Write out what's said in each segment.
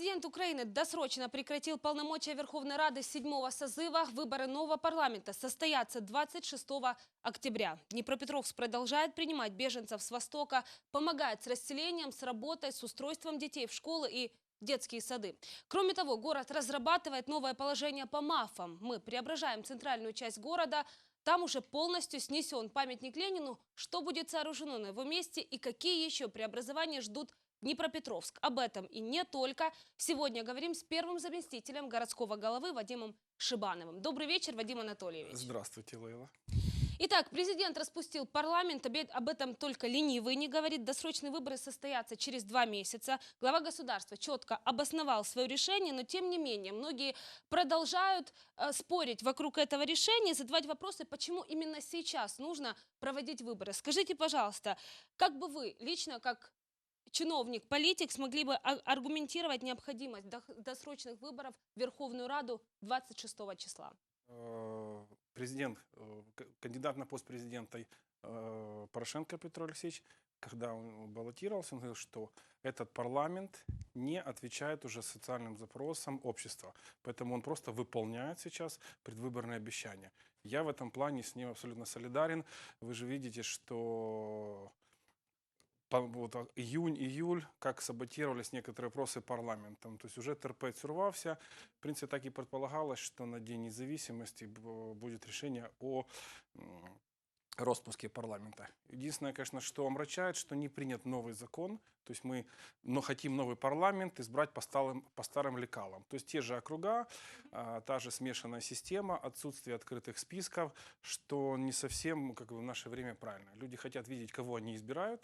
Президент Украины досрочно прекратил полномочия Верховной Рады седьмого созыва. Выборы нового парламента состоятся 26 октября. Днепропетровск продолжает принимать беженцев с Востока, помогает с расселением, с работой, с устройством детей в школы и детские сады. Кроме того, город разрабатывает новое положение по МАФам. Мы преображаем центральную часть города. Там уже полностью снесен памятник Ленину. Что будет сооружено на его месте и какие еще преобразования ждут Днепропетровск. Об этом и не только. Сегодня говорим с первым заместителем городского головы Вадимом Шибановым. Добрый вечер, Вадим Анатольевич. Здравствуйте, Лейла. Итак, президент распустил парламент, об этом только ленивый не говорит. Досрочные выборы состоятся через два месяца. Глава государства четко обосновал свое решение, но тем не менее многие продолжают э, спорить вокруг этого решения, задавать вопросы, почему именно сейчас нужно проводить выборы. Скажите, пожалуйста, как бы вы лично, как чиновник, политик, смогли бы а- аргументировать необходимость досрочных выборов в Верховную Раду 26 числа? Э, Президент, э, кандидат на пост президента э, Порошенко Петр Алексеевич, когда он баллотировался, он говорил, что этот парламент не отвечает уже социальным запросам общества. Поэтому он просто выполняет сейчас предвыборные обещания. Я в этом плане с ним абсолютно солидарен. Вы же видите, что вот, а, июнь, июль, как саботировались некоторые вопросы парламентом. То есть уже терпеть сорвался. В принципе, так и предполагалось, что на День независимости будет решение о распуске парламента. Единственное, конечно, что омрачает, что не принят новый закон. То есть мы но хотим новый парламент избрать по, сталым, по старым лекалам. То есть те же округа, а, та же смешанная система, отсутствие открытых списков, что не совсем как бы, в наше время правильно. Люди хотят видеть, кого они избирают,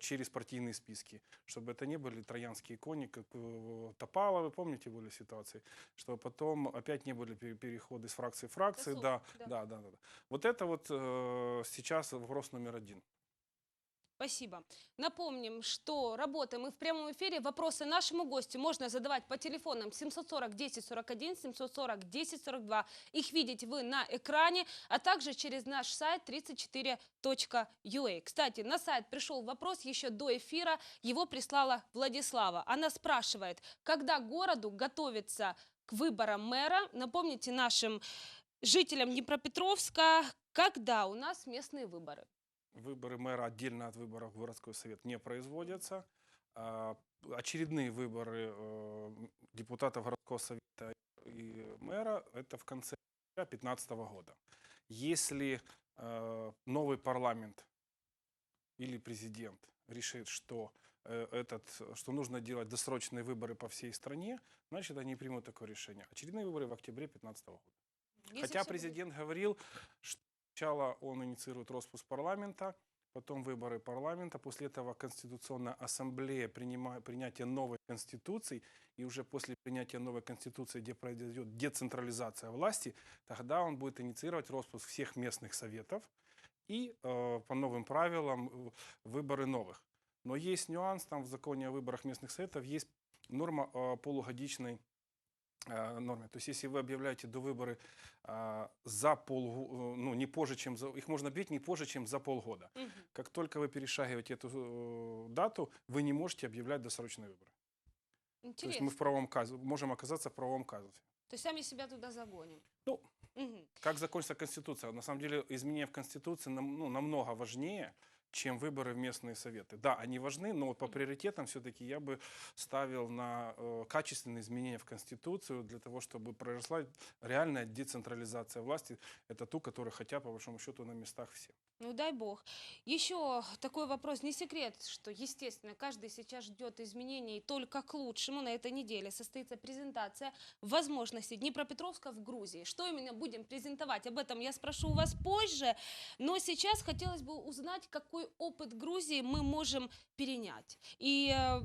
через партийные списки, чтобы это не были троянские кони, как э, Топала, вы помните, были ситуации, чтобы потом опять не были пере- переходы с фракции в фракции, да. да, да, да, да. Вот это вот э, сейчас вопрос номер один. Спасибо. Напомним, что работаем мы в прямом эфире. Вопросы нашему гостю можно задавать по телефонам 740 10 41, 740 10 42. Их видите вы на экране, а также через наш сайт 34.ua. Кстати, на сайт пришел вопрос еще до эфира. Его прислала Владислава. Она спрашивает, когда городу готовится к выборам мэра. Напомните нашим жителям Днепропетровска, когда у нас местные выборы. Выборы мэра отдельно от выборов в городской совет не производятся. А, Очередные выборы э, депутатов городского совета и мэра – это в конце 2015 года. Если э, новый парламент или президент решит, что, э, этот, что нужно делать досрочные выборы по всей стране, значит, они примут такое решение. Очередные выборы в октябре 2015 года. Если Хотя будет президент говорил, что сначала он инициирует распуск парламента, потом выборы парламента, после этого Конституционная ассамблея принимает принятие новой конституции, и уже после принятия новой конституции, где произойдет децентрализация власти, тогда он будет инициировать распуск всех местных советов и э, по новым правилам э, выборы новых. Но есть нюанс, там в законе о выборах местных советов есть норма о полугодичной э, норме. То есть, если вы объявляете до выборы э, за пол, ну, не позже, чем за, их можно бить не позже, чем за полгода. Мгм. Как только вы перешагиваете эту э, дату, вы не можете объявлять досрочные выборы. То есть Интересно. мы в правом казусе, можем оказаться в правом казусе. То есть сами себя туда загоним. Ну, Мгм. как закончится Конституция? На самом деле, изменения в Конституции нам- ну, намного важнее, чем выборы в местные советы. Да, они важны, но вот по приоритетам все-таки я бы ставил на э, качественные изменения в Конституцию для того, чтобы произошла реальная децентрализация власти. Это ту, которую хотят, по большому счету, на местах все. Ну дай бог. Еще такой вопрос. Не секрет, что, естественно, каждый сейчас ждет изменений только к лучшему. На этой неделе состоится презентация возможностей Днепропетровска в Грузии. Что именно будем презентовать? Об этом я спрошу у вас позже. Но сейчас хотелось бы узнать, какой опыт Грузии мы можем перенять. И э,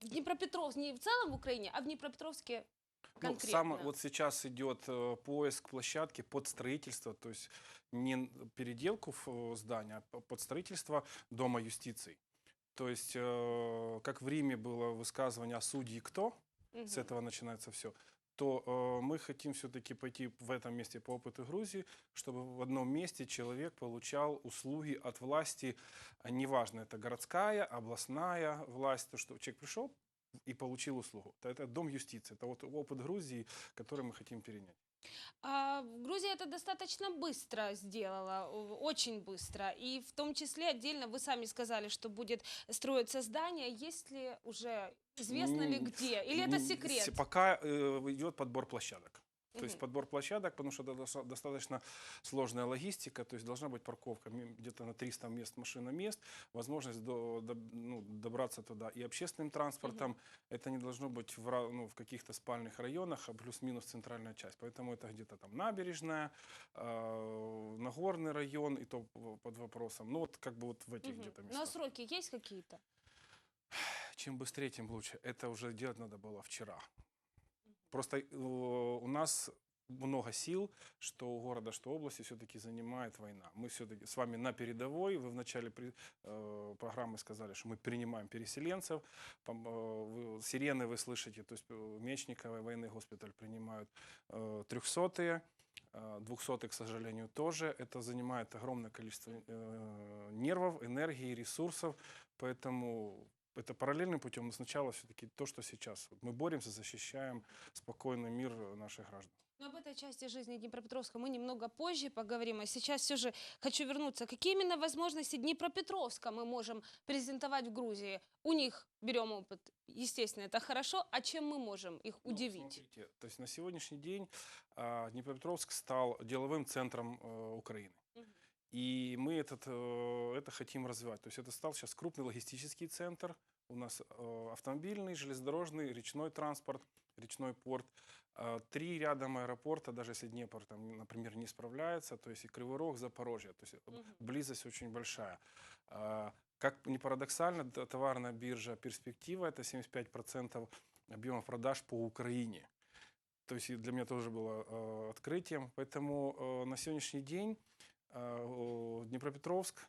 в Днепропетровске, не в целом в Украине, а в Днепропетровске Ну, конкретно. сам, вот сейчас идет э, поиск площадки под строительство, то есть не переделку в, э, здания, а под строительство Дома юстиции. То есть, э, как в Риме было высказывание «А судьи кто?», Мгм. с этого начинается все, то мы хотим все-таки пойти в этом месте по опыту Грузии, чтобы в одном месте человек получал услуги от власти, неважно, это городская, областная власть, то, что человек пришел, и получил услугу. Это- Это дом юстиции, это вот опыт Грузии, который мы хотим перенять. А Грузия это достаточно быстро сделала, очень быстро. И в том числе отдельно вы сами сказали, что будет строиться здание. Есть ли уже, известно ли М, где? Или это М, секрет? Пока э, идет подбор площадок. То есть Мгм. подбор площадок, потому что это доста- достаточно сложная логистика, то есть должна быть парковка где-то на 300 мест, машиномест, возможность до- до- ну, добраться туда и общественным транспортом. Это не должно быть в, ну, в каких-то спальных районах, а плюс-минус центральная часть. Поэтому это где-то там набережная, э, Нагорный район, и то под вопросом. Ну вот как бы вот в этих Мгм. где-то Ну а местах. сроки есть какие-то? Чем быстрее, тем лучше. Это уже делать надо было вчера. Просто э, у нас много сил, что у города, что области все-таки занимает война. Мы все-таки с вами на передовой. Вы в начале при- э, программы сказали, что мы принимаем переселенцев. Пом- э, вы- сирены вы слышите, то есть э, Мечниковый военный госпиталь принимают э, трехсотые. э, Двухсотые, к сожалению, тоже. Это занимает огромное количество э, нервов, энергии, ресурсов. Поэтому это параллельным путем, но сначала все-таки то, что сейчас. Мы боремся, защищаем спокойный мир наших граждан. Но об этой части жизни Днепропетровска мы немного позже поговорим. А сейчас все же хочу вернуться. Какие именно возможности Днепропетровска мы можем презентовать в Грузии? У них берем опыт, естественно, это хорошо. А чем мы можем их Ну, удивить? смотрите, то есть на сегодняшний день а, Днепропетровск стал деловым центром э, Украины. И мы этот, э, это хотим развивать. То есть это стал сейчас крупный логистический центр. У нас э, автомобильный, железнодорожный, речной транспорт, речной порт. Э, Три рядом аэропорта, даже если Днепр, там, например, не справляется, то есть и Кривой Рог, Запорожье. То есть Мгм. близость очень большая. Как ни парадоксально, товарная биржа «Перспектива» — это 75% объемов продаж по Украине. То есть для меня тоже было э, открытием. Поэтому э, на сегодняшний день Днепропетровск,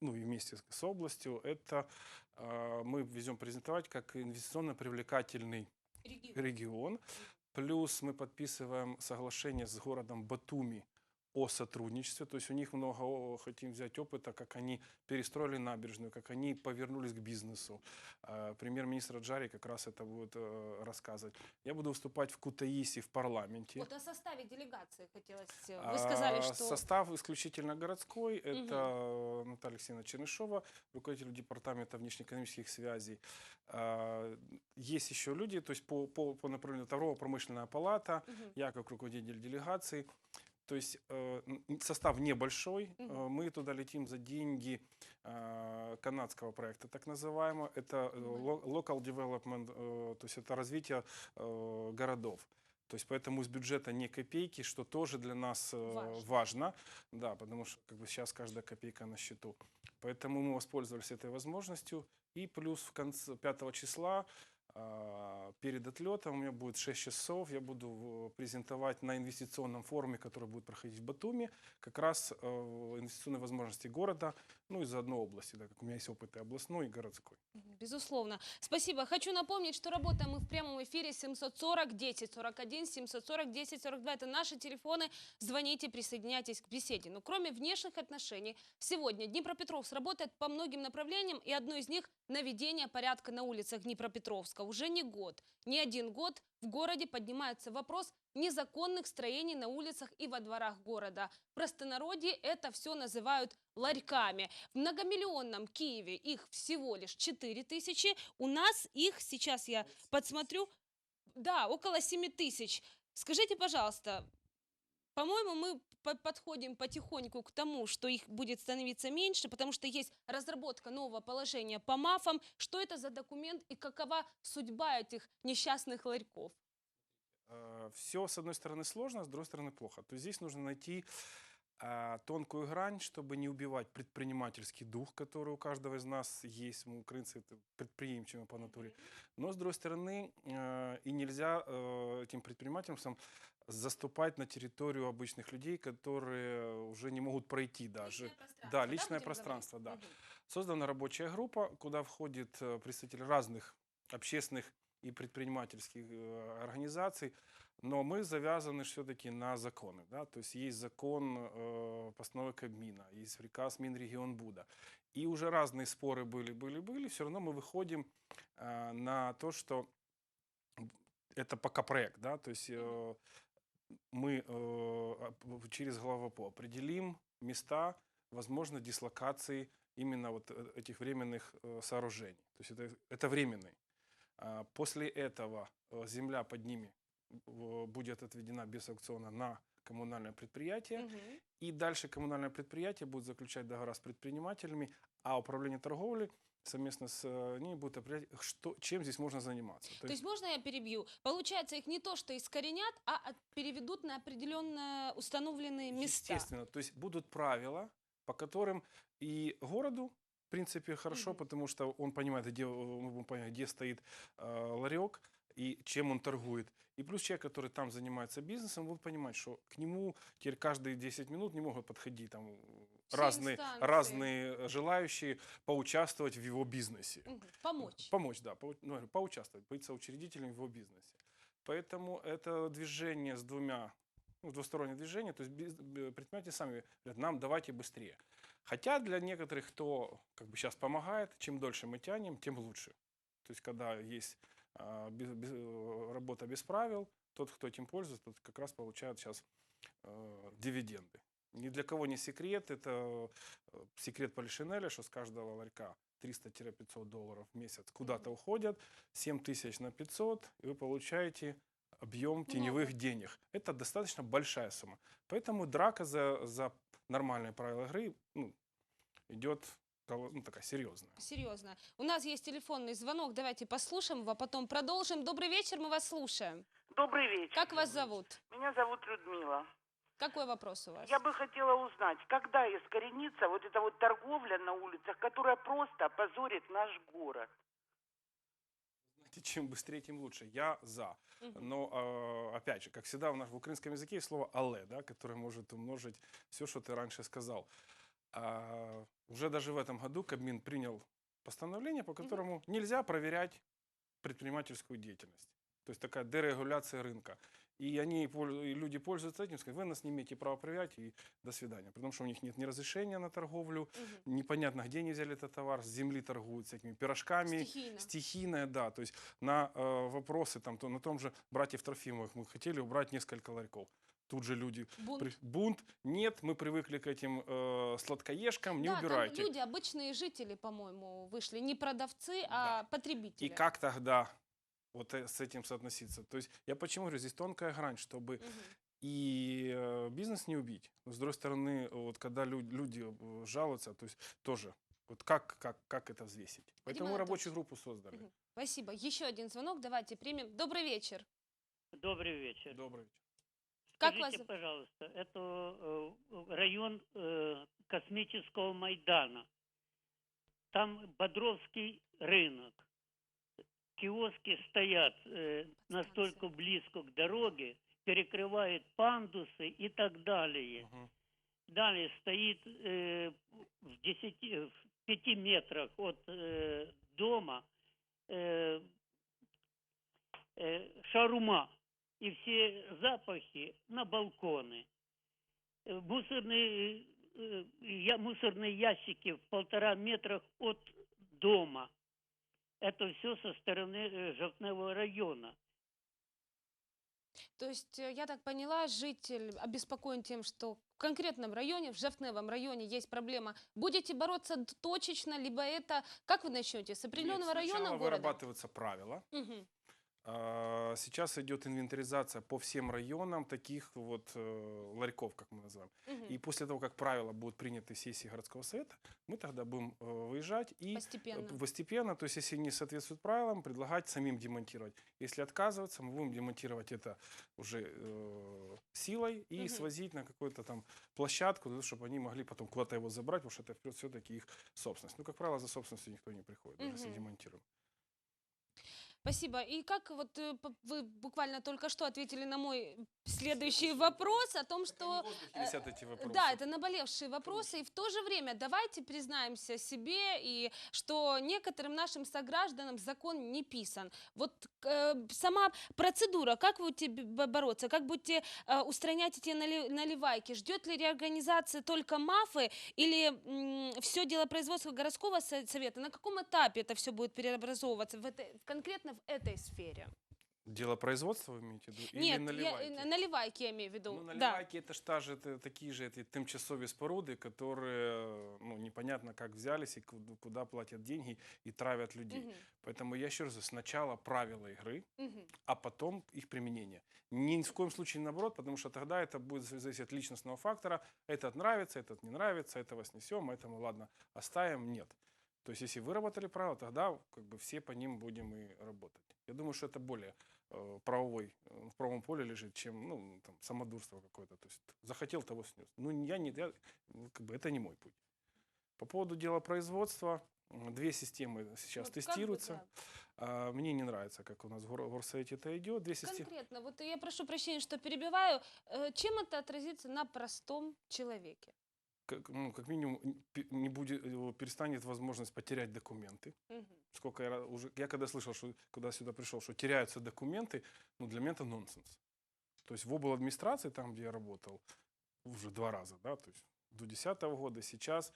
ну и вместе с, областью, это э, мы везем презентовать как инвестиционно привлекательный Регион. регион. Плюс мы подписываем соглашение с городом Батуми о сотрудничестве. То есть у них много хотим взять опыта, как они перестроили набережную, как они повернулись к бизнесу. Э, Премьер-министр Джари как раз это будет э, рассказывать. Я буду выступать в Кутаиси в парламенте. Вот о составе делегации хотелось. э, Вы сказали, А, что... Состав исключительно городской. Это Наталья Алексеевна Чернышова, руководитель департамента внешнеэкономических связей. А, Есть еще люди, то есть по, по, по направлению торгово-промышленная палата, Мгм. я как руководитель делегации. То есть э, состав небольшой. Э, Мы туда летим за деньги э, канадского проекта, так называемого. Это э, local development, э, то есть это развитие э, городов. То есть поэтому из бюджета не копейки, что тоже для нас э, Важно. важно. Да, потому что как бы сейчас каждая копейка на счету. Поэтому мы воспользовались этой возможностью. И плюс в конце 5 числа перед отлетом у меня будет 6 часов. Я буду в- презентовать на инвестиционном форуме, который будет проходить в Батуми, как раз э, инвестиционные возможности города, ну и заодно области, да, как у меня есть опыт и областной, и городской. Безусловно. Спасибо. Хочу напомнить, что работаем мы в прямом эфире 740 10 41, 740 10 42. Это наши телефоны. Звоните, присоединяйтесь к беседе. Но кроме внешних отношений, сегодня Днепропетровск работает по многим направлениям, и одно из них – наведение порядка на улицах Днепропетровска. Уже не год, не один год в городе поднимается вопрос незаконных строений на улицах и во дворах города. В простонародье это все называют ларьками. В многомиллионном Киеве их всего лишь 4 тысячи. У нас их, сейчас я подсмотрю, да, около 7 тысяч. Скажите, пожалуйста, по-моему, мы по- подходим потихоньку к тому, что их будет становиться меньше, потому что есть разработка нового положения по мафам. Что это за документ и какова судьба этих несчастных ларьков? Все, с одной стороны, сложно, с другой стороны, плохо. То есть здесь нужно найти а, тонкую грань, чтобы не убивать предпринимательский дух, который у каждого из нас есть. Мы, украинцы, это предприимчивы по натуре. Но, с другой стороны, э, и нельзя э, этим предпринимателям заступать на территорию обычных людей, которые уже не могут пройти даже. Да, личное пространство, говорить? да. Создана рабочая группа, куда входит э, представители разных общественных и предпринимательских э, организаций. Но мы завязаны все-таки на законы. Да? То есть есть закон э, постановы Кабмина, есть приказ Минрегионбуда. И уже разные споры были, были, были. Все равно мы выходим э, на то, что это пока проект. Да? То есть э, мы э, через главопо определим места, возможно, дислокации именно вот э, этих временных э, сооружений. То есть это, это временный. А, После этого э, земля под ними будет отведена без аукциона на коммунальное предприятие. Мгм. И дальше коммунальное предприятие будет заключать договора с предпринимателями, а управление торговли совместно с э, ними будет определять, что, чем здесь можно заниматься. То есть можно я перебью? Получается, их не то, что искоренят, а от- переведут на определенно установленные места. Естественно, то есть будут правила, по которым и городу, в принципе, хорошо, Мгм. потому что он понимает, где, э, мы будем понимать, где стоит э, ларек и чем он торгует. И плюс человек, который там занимается бизнесом, будет понимать, что к нему теперь каждые 10 минут не могут подходить там разные, инстанции. разные желающие поучаствовать в его бизнесе. Помочь. Помочь, да, ну, поучаствовать, быть соучредителем в его бизнесе. Поэтому это движение с двумя, ну, двустороннее движение, то есть предприниматели сами говорят, нам давайте быстрее. Хотя для некоторых, кто как бы сейчас помогает, чем дольше мы тянем, тем лучше. То есть когда есть а, без- без- э, работа без правил, тот, кто этим пользуется, тот как раз получает сейчас э, дивиденды. Ни для кого не секрет, это э, секрет Полишинеля, что с каждого ларька 300-500 долларов в месяц куда-то уходят, 7 тысяч на 500, и вы получаете объем теневых денег. Это достаточно большая сумма. Поэтому драка за, за нормальные правила игры ну, идет ну, такая серьезная. Серьезно. У нас есть телефонный звонок, давайте послушаем его, а потом продолжим. Добрый вечер, мы вас слушаем. Добрый вечер. Как вас зовут? Меня зовут Людмила. Какой вопрос у вас? Я бы хотела узнать, когда искоренится вот эта вот торговля на улицах, которая просто позорит наш город. Знаете, чем быстрее, тем лучше. Я за. Но, э, опять же, как всегда, в, наш, в украинском языке есть слово «але», да, которое может умножить все, что ты раньше сказал. А, уже даже в этом году Кабмин принял постановление, по которому нельзя проверять предпринимательскую деятельность. То есть такая дерегуляция рынка. И они, и люди пользуются этим, сказать, вы нас не имеете права проверять, и до свидания. Потому что у них нет ни разрешения на торговлю, Мгм. непонятно, где они взяли этот товар, с земли торгуют всякими пирожками, Стихийно. стихийная, да. То есть на э, вопросы там, то, на том же братьев Трофимовых мы хотели убрать несколько ларьков. Тут же люди... Бунт. при- бунт. Нет, мы привыкли к этим э, сладкоежкам, не да, убирайте. там люди, обычные жители, по-моему, вышли. Не продавцы, а потребители. И как тогда вот э, с этим соотноситься? То есть я почему говорю, здесь тонкая грань, чтобы и э, бизнес не убить. Но с другой стороны, вот когда лю- люди э, жалуются, то есть тоже, вот как, как, как это взвесить? Поэтому Анатольевич. рабочую группу создали. Мгм. Спасибо. Еще один звонок, давайте примем. Добрый вечер. Добрый вечер. Добрый вечер. Как Скажите, вас- пожалуйста, это э, район э, космического Майдана. Там Бодровский рынок. Киоски стоят э, настолько близко к дороге, перекрывают пандусы и так далее. Мгм. Далее стоит э, в, 10, в 5 метрах от э, дома э, э, шарума. И все запахи на балконы. Э, Мусорные, э, я, мусорные ящики в полтора метрах от дома. Это все со стороны э, Жовтневого района. То есть, э, я так поняла, житель обеспокоен тем, что в конкретном районе, в Жовтневом районе есть проблема. Будете бороться точечно, либо это... Как вы начнете? С определенного Нет, района города? вырабатываются правила. Мгм. А, Сейчас идет инвентаризация по всем районам таких вот э, ларьков, как мы называем. Мгм. И после того, как правила будут приняты сессией городского совета, мы тогда будем э, выезжать и э, Постепенно. постепенно, то есть если не соответствует правилам, предлагать самим демонтировать. Если отказываться, мы будем демонтировать это уже э, силой и Мгм. свозить на какую-то там площадку, для того, чтобы они могли потом куда-то его забрать, потому что это все-таки их собственность. Ну, как правило, за собственностью никто не приходит, даже если демонтируем. Спасибо. И как вот э, вы буквально только что ответили на мой следующий вопрос о том, что... э, Висят эти вопросы. Да, это наболевшие вопросы. И в то же время давайте признаемся себе, и что некоторым нашим согражданам закон не писан. Вот э, сама процедура, как вы будете бороться, как будете э, устранять эти нали- наливайки? Ждет ли реорганизация только МАФы или все дело производства городского со- совета? На каком этапе это все будет преобразовываться в этой, конкретно в этой сфере? Дело производства вы имеете в виду? Или Нет, я, наливайки? э, наливайки я имею в виду. Ну, да. наливайки это ж та же, это такие же эти тимчасові споруди, которые ну, непонятно как взялись и куда, куда платят деньги и травят людей. Мгм, Поэтому я еще раз говорю, сначала правила игры, мгм. а потом их применение. Ни в коем случае наоборот, потому что тогда это будет зависеть от личностного фактора. Этот нравится, этот не нравится, этого снесем, этому ладно оставим. Нет. То есть если выработали правила, тогда как бы все по ним будем и работать. Я думаю, что это более э, правовой, э, в правом поле лежит, чем ну, там, самодурство какое-то. То есть захотел, того снес. Ну, я не, я, ну, как бы это не мой путь. По поводу дела производства, две системы сейчас как бы, тестируются. да. А, Мне не нравится, как у нас в гор- горсовете это идет. Две системы. Конкретно, вот я прошу прощения, что перебиваю. Э, Чем это отразится на простом человеке? Как, ну, как минимум не будет, э, перестанет возможность потерять документы. Мгм. Сколько я уже, я когда слышал, что когда сюда пришел, что теряются документы, ну для меня это нонсенс. То есть в обл. администрации, там, где я работал, уже два раза, да, то есть до 2010 года, сейчас,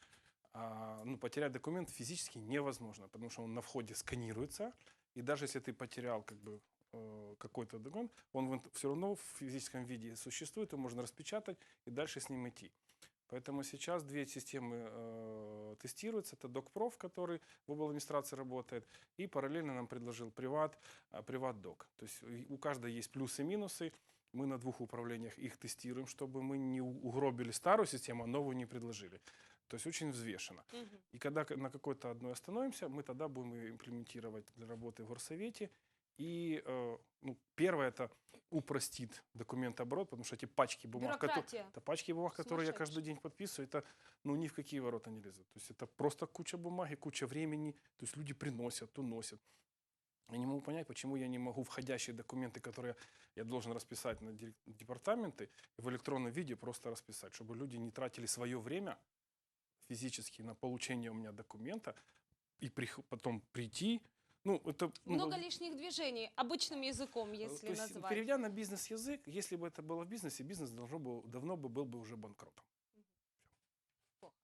а, ну, потерять документ физически невозможно, потому что он на входе сканируется, и даже если ты потерял, как бы, э, какой-то документ, он все равно в физическом виде существует, его можно распечатать и дальше с ним идти. Поэтому сейчас две системы э, тестируются. Это DocProf, который в обл. администрации работает, и параллельно нам предложил Приват, э, Приват-Док. То есть у каждой есть плюсы и минусы. Мы на двух управлениях их тестируем, чтобы мы не угробили старую систему, а новую не предложили. То есть очень взвешенно. Мгм. И когда на какой-то одной остановимся, мы тогда будем ее имплементировать для работы в горсовете. И э, ну, первое это упростит документооборот, потому что эти пачки бумаг, которые, это пачки бумаг, которые я каждый день подписываю, это ну ни в какие ворота не лезут. То есть это просто куча бумаги, куча времени. То есть люди приносят, уносят. Я не могу понять, почему я не могу входящие документы, которые я должен расписать на департаменты, в электронном виде просто расписать, чтобы люди не тратили свое время физически на получение у меня документа и потом прийти. Ну, это ну, Много лишних движений, обычным языком, э, если есть, назвать. переведя на бизнес-язык, если бы это было в бизнесе, бизнес должно был, давно бы был бы уже банкротом. Плохо.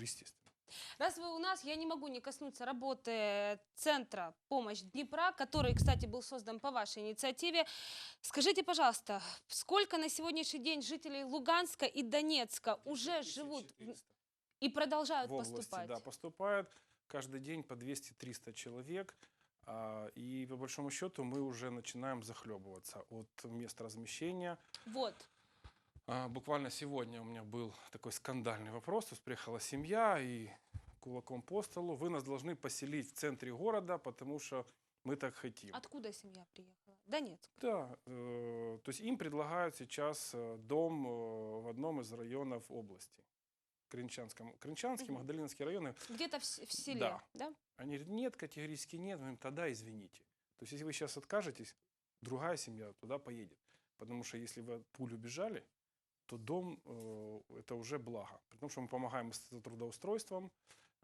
Естественно. Раз вы у нас, я не могу не коснуться работы Центра «Помощь Днепра», который, кстати, был создан по вашей инициативе. Скажите, пожалуйста, сколько на сегодняшний день жителей Луганска и Донецка уже живут в- 1400. и продолжают в области, поступать? да, поступают каждый день по 200-300 человек. а, И по большому счету мы уже начинаем захлебываться от мест размещения. Вот. А, Буквально сегодня у меня был такой скандальный вопрос. Есть приехала семья и кулаком по столу. Вы нас должны поселить в центре города, потому что мы так хотим. Откуда семья приехала? Донецк. Да, э, то есть им предлагают сейчас э, дом э, в одном из районов области. Кринчанском, Кринчанский, Мгм. Магдалинский районы. Где-то в, в селе, Да. да? Они говорят, нет, категорически нет. Мы говорим, тогда извините. То есть если вы сейчас откажетесь, другая семья туда поедет. Потому что если вы от пуль убежали, то дом э, это уже благо. Потому что мы помогаем с трудоустройством.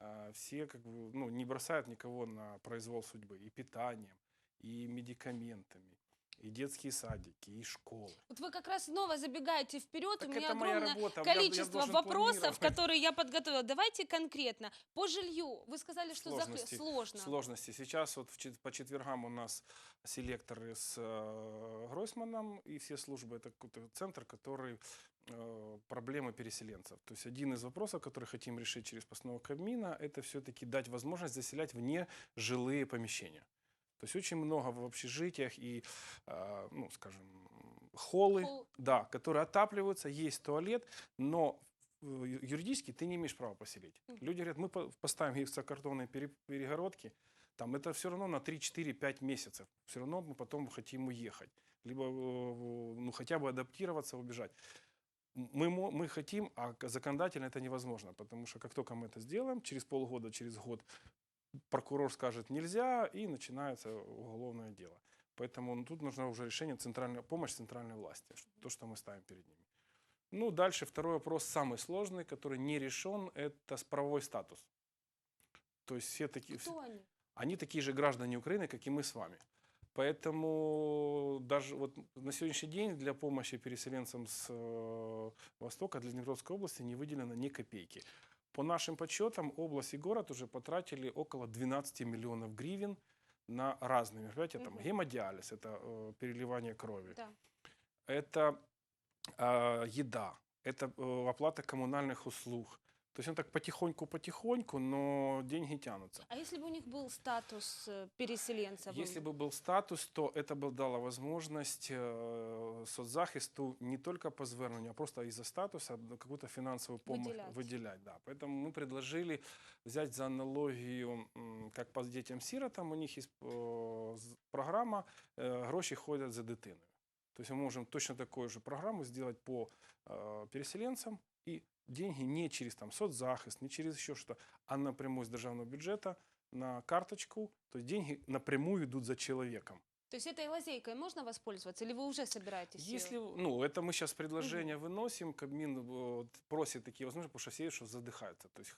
э, все как бы, ну, не бросают никого на произвол судьбы. И питанием, и медикаментами, и детские садики, и школы. Вот вы как раз снова забегаете вперед. Так У меня огромное работа. я- я количество должен вопросов, которые я подготовила. Давайте конкретно. По жилью. Вы сказали, что Сложности. сложно. сложности. Сейчас вот в по четвергам у нас селекторы с э, Гройсманом и все службы. Это какой-то центр, который э, проблемы переселенцев. То есть один из вопросов, который хотим решить через постанову Кабмина, это все-таки дать возможность заселять вне жилые помещения. То есть очень много в общежитиях и, э, ну, скажем, холлы, Холл. да, которые отапливаются, есть туалет, но э, юридически ты не имеешь права поселить. Люди говорят, мы по- поставим гипсокартонные пере- перегородки, там это все равно на 3, 4, 5 месяцев. Все равно мы потом хотим уехать. Либо э, ну, хотя бы адаптироваться, убежать. Мы, мы хотим, а законодательно это невозможно, потому что как только мы это сделаем, через полгода, через год прокурор скажет нельзя, и начинается уголовное дело. Поэтому ну, тут нужно уже решение центральной, помощь центральной власти, то, что мы ставим перед ними. Ну, дальше второй вопрос, самый сложный, который не решен, это правовой статус. То есть все такие, Кто они? они такие же граждане Украины, как и мы с вами. Поэтому даже вот на сегодняшний день для помощи переселенцам с э, Востока, для Днепровской области не выделено ни копейки. По нашим подсчетам, область и город уже потратили около 12 миллионов гривен на разные мероприятия. Там Мгм. гемодиализ, это э, переливание крови, Да. это э, еда, это э, оплата коммунальных услуг. То есть он так потихоньку-потихоньку, но деньги тянутся. А если бы у них был статус э, переселенца? Если бы был статус, то это бы дало возможность э, соцзахисту не только по зверненню, а просто из-за статуса какую-то финансовую помощь Выделять. выделять. Да. Поэтому мы предложили взять за аналогию, как по детям-сиротам, у них есть э, программа «Гроші ходять за дитиною». То есть мы можем точно такую же программу сделать по переселенцам, и деньги не через там, соцзахист, не через еще что-то, а напрямую из державного бюджета на карточку, то есть деньги напрямую идут за человеком. То есть этой лазейкой можно воспользоваться, или вы уже собираетесь? Если, ну, это мы сейчас предложение выносим, Кабмин вот, просит такие возможности, потому что все что задыхаются. То есть,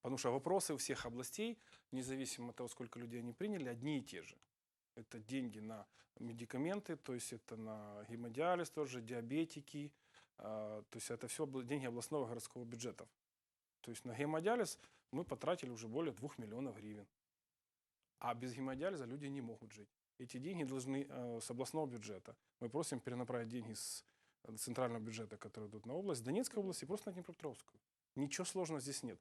потому что вопросы у всех областей, независимо от того, сколько людей они приняли, одни и те же. Это деньги на медикаменты, то есть это на гемодиализ тоже, диабетики, то есть это все деньги областного городского бюджетов. То есть на гемодиализ мы потратили уже более 2 миллионов гривен. А без гемодиализа люди не могут жить. Эти деньги должны э, с областного бюджета. Мы просим перенаправить деньги с э, центрального бюджета, которые идут на область, Донецкой области, просто на Днепропетровскую. Ничего сложного здесь нет.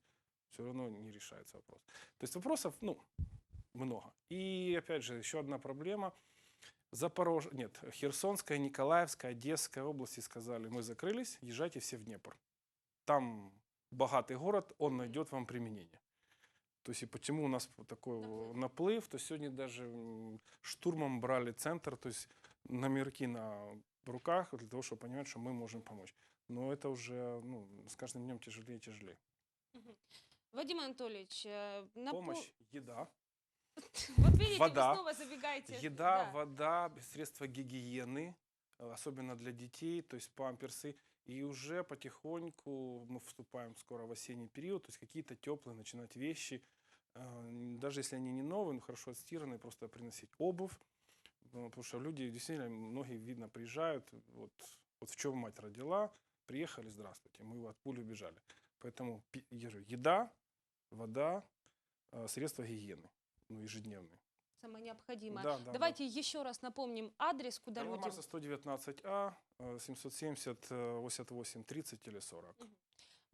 Все равно не решается вопрос. То есть вопросов, ну, много. И, опять же, еще одна проблема. Запорож... Нет, Херсонская, Николаевская, Одесская области сказали, мы закрылись, езжайте все в Днепр. Там богатый город, он найдет вам применение. То есть и почему у нас такой Наплыв. наплыв, то сегодня даже штурмом брали центр, то есть номерки на руках для того, чтобы понимать, что мы можем помочь. Но это уже ну, с каждым днем тяжелее и тяжелее. Вадим Анатольевич, э, напо- Помощь, еда, Вот видите, вода, вы снова забегаете. еда, Да. вода, средства гигиены, э, особенно для детей, то есть памперсы. И уже потихоньку мы вступаем скоро в осенний период, то есть какие-то теплые начинать вещи, э, даже если они не новые, но хорошо отстиранные, просто приносить обувь, ну, потому что люди действительно, многие, видно, приезжают, вот, вот в чем мать родила, приехали, здравствуйте, мы от пули убежали. Поэтому еда, вода, э, средства гигиены, ну, ежедневные. Самое необходимое. Да, да, да. Давайте еще раз напомним адрес, куда Карла люди... Маркса 119А, э, 770, э, 88, 30 или 40.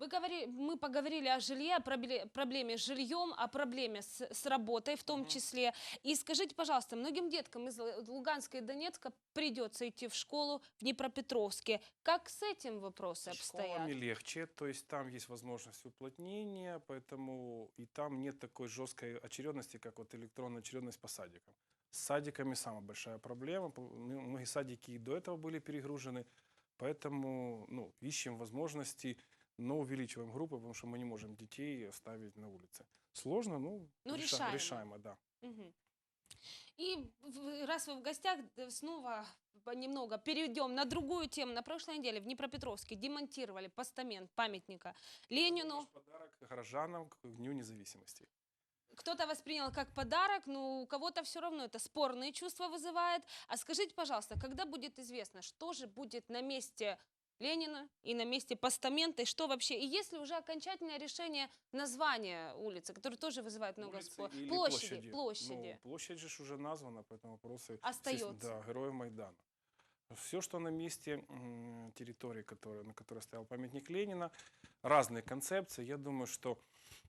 Вы говори, мы поговорили о жилье, о пробле- проблеме с жильем, о проблеме с, с работой в том числе. И скажите, пожалуйста, многим деткам из Луганска и Донецка придется идти в школу в Днепропетровске. Как с этим вопросы обстоят? школами легче, то есть там есть возможность уплотнения, поэтому и там нет такой жесткой очередности, как вот электронная очередность по садикам. С садиками самая большая проблема. Ну, Многие садики и до этого были перегружены, поэтому ну, ищем возможности, но увеличиваем группы, потому что мы не можем детей оставить на улице. Сложно, ну, Ну, реша- решаемо. решаемо, да. Мгм. И раз вы в гостях, снова немного перейдем на другую тему. На прошлой неделе в Днепропетровске демонтировали постамент памятника Ленину. Подарок горожанам к Дню независимости. Кто-то воспринял как подарок, но у кого-то все равно это спорные чувства вызывает. А скажите, пожалуйста, когда будет известно, что же будет на месте Ленина и на месте постамента, и что вообще? И есть ли уже окончательное решение названия улицы, которое тоже вызывает много споров? или Площади, площади. Ну, площадь же уже названа, поэтому вопросы... Остается. Да, героев Майдана. Все, что на месте территории, которая, на которой стоял памятник Ленина, разные концепции. Я думаю, что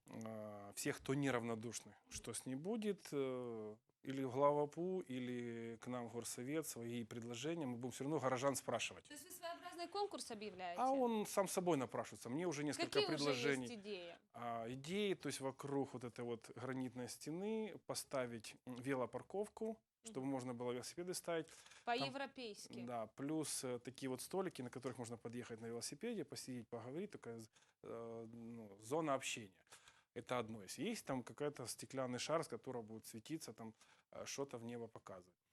э, все, кто неравнодушны, что с ней будет, э, или в главопу, или к нам в горсовет, свои предложения, мы будем все равно горожан спрашивать. То есть вы своеобразный конкурс объявляете? А он сам собой напрашивается. Мне уже несколько Какие предложений есть идеи? а, идеи, то есть вокруг вот этой вот гранитной стены поставить велопарковку, чтобы можно было велосипеды ставить. По-европейски. Да, плюс э, такие вот столики, на которых можно подъехать на велосипеде, посидеть, поговорить, такая э, ну, зона общения. Это одно. Если есть там какой-то стеклянный шар, с которого будет светиться, там э, что-то в небо показывать.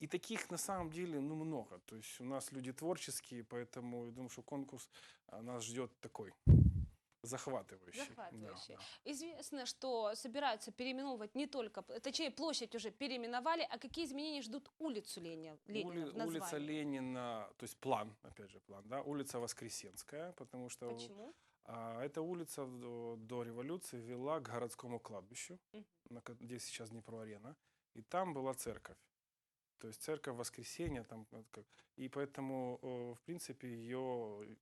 И таких на самом деле ну, много. То есть у нас люди творческие, поэтому я думаю, что конкурс а, нас ждет такой захватывающий. Да, Захватывающий. да. Известно, что собираются переименовывать не только, точнее, площадь уже переименовали, а какие изменения ждут улицу Ленина, Ленина Ули- улица Ленина, то есть план, опять же план, да, улица Воскресенская, потому что Почему? а, эта улица до, до революции вела к городскому кладбищу, на ко- где сейчас Днепро-арена, и там была церковь. То есть церковь Воскресения, там, э, и поэтому, э, в принципе, ее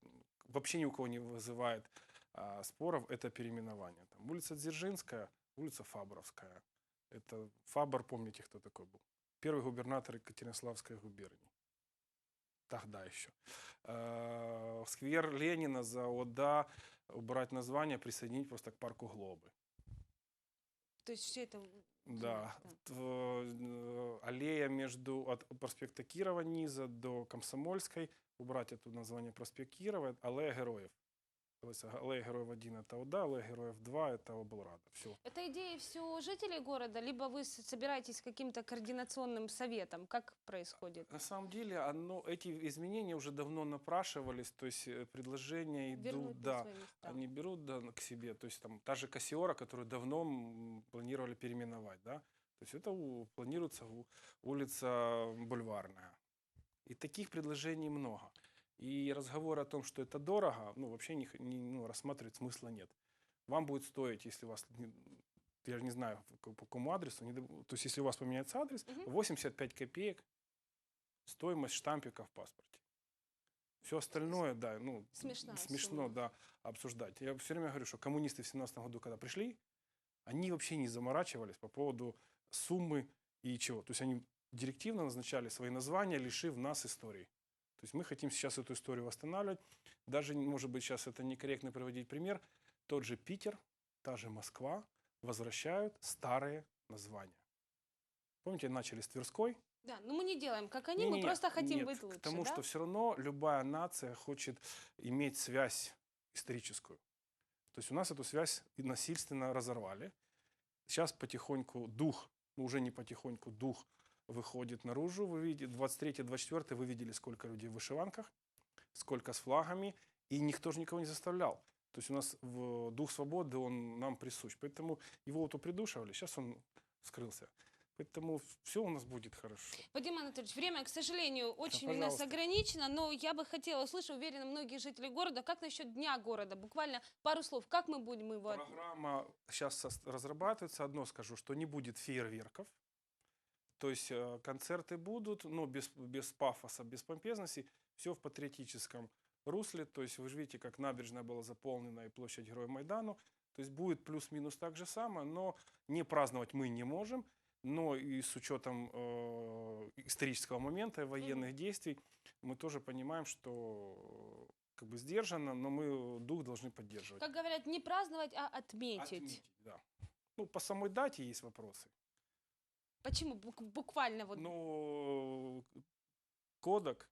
вообще ни у кого не вызывает а, споров, это переименование. Там улица Дзержинская, улица Фабровская. Это Фабр, помните, кто такой был? Первый губернатор Екатеринославской губернии. Тогда еще. Э, Сквер Ленина за ОДА убрать название, присоединить просто к парку Глобы. То есть все это... Да. да. Э, Аллея между от проспекта Кирова низа до Комсомольской. Убрать это название проспект Кирова. Аллея героев. Аллея героев 1 это ОДА, аллея героев 2 это облрада. Все. Это идея все жителей города, либо вы собираетесь каким-то координационным советом? Как происходит? На самом деле, оно, эти изменения уже давно напрашивались, то есть э, предложения идут, Вернуть да, они берут да, к себе, то есть там та же Кассиора, которую давно планировали переименовать, да, то есть это у- планируется у- улица Бульварная. И таких предложений много. И разговор о том, что это дорого, ну, вообще не, не- ну, рассматривать смысла нет. Вам будет стоить, если у вас, не- я же не знаю, по какому адресу, не то есть если у вас поменяется адрес, Мгм. 85 копеек стоимость штампика в паспорте. Все остальное, да, ну, Смешная смешно, сумма. да, обсуждать. Я все время говорю, что коммунисты в 17 году, когда пришли, они вообще не заморачивались по поводу суммы и чего. То есть они директивно назначали свои названия, лишив нас истории. То есть мы хотим сейчас эту историю восстанавливать. Даже, может быть, сейчас это некорректно приводить пример. Тот же Питер, та же Москва возвращают старые названия. Помните, начали с Тверской, Да, но мы не делаем, как они, мы не-не-не, просто хотим нет, быть лучше, К тому, да? что все равно любая нация хочет иметь связь историческую. То есть у нас эту связь насильственно разорвали. Сейчас потихоньку дух, ну уже не потихоньку, дух выходит наружу. Вы видите, 23-24 вы видели, сколько людей в вышиванках, сколько с флагами, и никто же никого не заставлял. То есть у нас в дух свободы, он нам присущ. Поэтому его вот упридушивали, сейчас он скрылся. Поэтому все у нас будет хорошо. Вадим Анатольевич, время, к сожалению, очень у нас ограничено, но я бы хотела услышать, уверена, многие жители города, как насчет Дня города? Буквально пару слов, как мы будем его... Программа сейчас разрабатывается. Одно скажу, что не будет фейерверков. То есть э, концерты будут, но без, без пафоса, без помпезности. Все в патриотическом русле. То есть вы же видите, как набережная была заполнена и площадь Героя Майдану. То есть будет плюс-минус так же самое, но не праздновать мы не можем. Но и с учетом э, исторического момента военных действий мы тоже понимаем, что э, как бы сдержанно, но мы дух должны поддерживать. Как говорят, не праздновать, а отметить. Отметить, да. Ну, по самой дате есть вопросы. Почему? Бук- буквально вот... Ну, кодек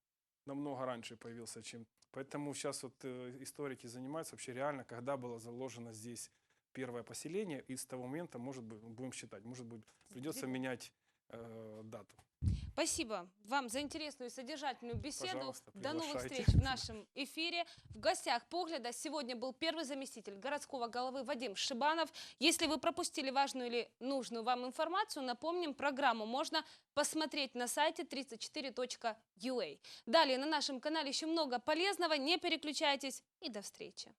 намного раньше появился, чем... Поэтому сейчас вот э, историки занимаются вообще реально, когда было заложено здесь первое поселение, и с того момента, может быть, будем считать, может быть, придется менять э, дату. Спасибо вам за интересную и содержательную беседу. Пожалуйста, До новых встреч в нашем эфире. В гостях «Погляда» сегодня был первый заместитель городского головы Вадим Шибанов. Если вы пропустили важную или нужную вам информацию, напомним, программу можно посмотреть на сайте 34.ua. Далее на нашем канале еще много полезного. Не переключайтесь и до встречи.